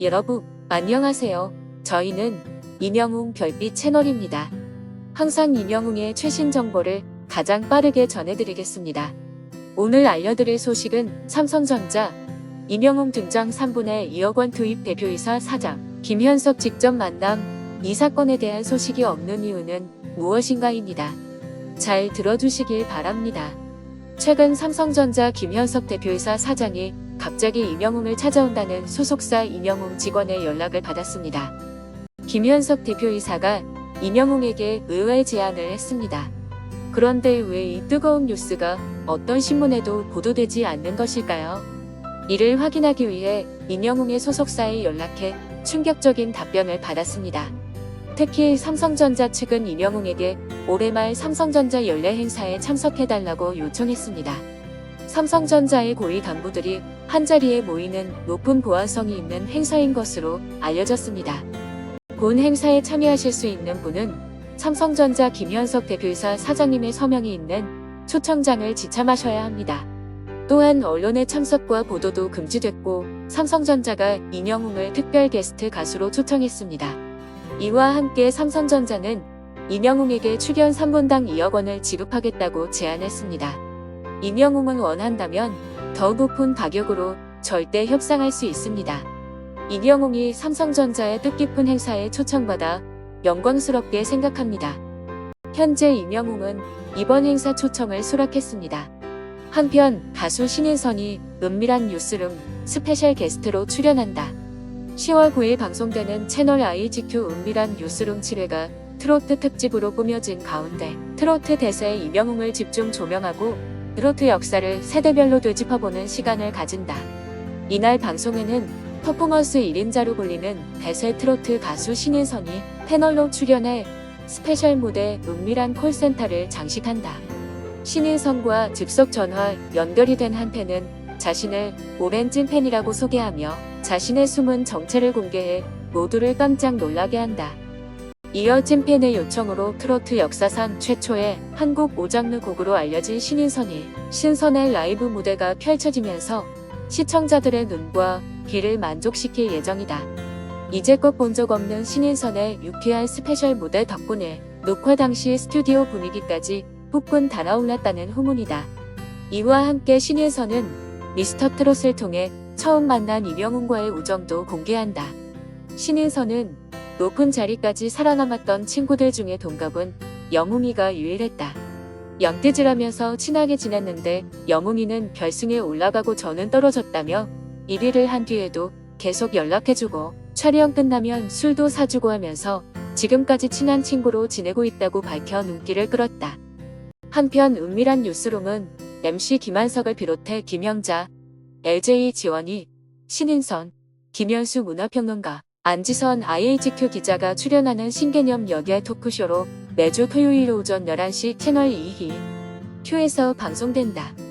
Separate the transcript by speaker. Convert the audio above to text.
Speaker 1: 여러분, 안녕하세요. 저희는 이명웅 별빛 채널입니다. 항상 이명웅의 최신 정보를 가장 빠르게 전해드리겠습니다. 오늘 알려드릴 소식은 삼성전자 이명웅 등장 3분의 2억 원 투입 대표이사 사장 김현석 직접 만남 이 사건에 대한 소식이 없는 이유는 무엇인가입니다. 잘 들어주시길 바랍니다. 최근 삼성전자 김현석 대표이사 사장이 갑자기 이명웅을 찾아온다는 소속사 이명웅 직원의 연락을 받았습니다. 김현석 대표이사가 이명웅에게 의외의 제안을 했습니다. 그런데 왜 이 뜨거운 뉴스가 어떤 신문에도 보도되지 않는 것일까요? 이를 확인하기 위해 이명웅의 소속사에 연락해 충격적인 답변을 받았습니다. 특히 삼성전자 측은 이명웅에게 올해 말 삼성전자 연례 행사에 참석해달라고 요청했습니다. 삼성전자의 고위 간부들이 한자리에 모이는 높은 보안성이 있는 행사인 것으로 알려졌습니다. 본 행사에 참여하실 수 있는 분은 삼성전자 김현석 대표이사 사장님의 서명이 있는 초청장을 지참하셔야 합니다. 또한 언론의 참석과 보도도 금지됐고 삼성전자가 이명웅을 특별 게스트 가수로 초청했습니다. 이와 함께 삼성전자는 이명웅에게 출연 3분당 2억 원을 지급하겠다고 제안했습니다. 이명웅은 원한다면 더 높은 가격으로 절대 협상할 수 있습니다. 이명웅이 삼성전자의 뜻깊은 행사에 초청받아 영광스럽게 생각합니다. 현재 이명웅은 이번 행사 초청을 수락했습니다. 한편 가수 신인선이 은밀한 뉴스룸 스페셜 게스트로 출연한다. 10월 9일 방송되는 채널 IGQ 은밀한 뉴스룸 7회가 트로트 특집으로 꾸며진 가운데 트로트 대세 이명웅을 집중 조명하고 트로트 역사를 세대별로 되짚어보는 시간을 가진다. 이날 방송에는 퍼포먼스 1인자로 불리는 대세 트로트 가수 신인선이 패널로 출연해 스페셜 무대 은밀한 콜센터를 장식한다. 신인선과 즉석 전화 연결이 된 한태는 자신을 오랜 찐팬이라고 소개하며 자신의 숨은 정체를 공개해 모두를 깜짝 놀라게 한다. 이어 찐팬의 요청으로 트로트 역사상 최초의 한국 오장르 곡으로 알려진 신인선이 신선의 라이브 무대가 펼쳐지면서 시청자들의 눈과 귀를 만족시킬 예정이다. 이제껏 본 적 없는 신인선의 유쾌한 스페셜 무대 덕분에 녹화 당시 스튜디오 분위기까지 폭군 달아올랐다는 후문이다. 이와 함께 신인선은 미스터 트롯을 통해 처음 만난 이명웅과의 우정도 공개한다. 신인선은 높은 자리까지 살아남았던 친구들 중에 동갑은 영웅이가 유일했다. 양떼질하면서 친하게 지냈는데 영웅이는 결승에 올라가고 저는 떨어졌다며 1위를 한 뒤에도 계속 연락해주고 촬영 끝나면 술도 사주고 하면서 지금까지 친한 친구로 지내고 있다고 밝혀 눈길을 끌었다. 한편 은밀한 뉴스룸은 MC 김한석을 비롯해 김영자, LJ 지원이, 신인선, 김현수 문화평론가, 안지선 IHQ 기자가 출연하는 신개념 여계 토크쇼로 매주 토요일 오전 11시 채널 2희 큐에서 방송된다.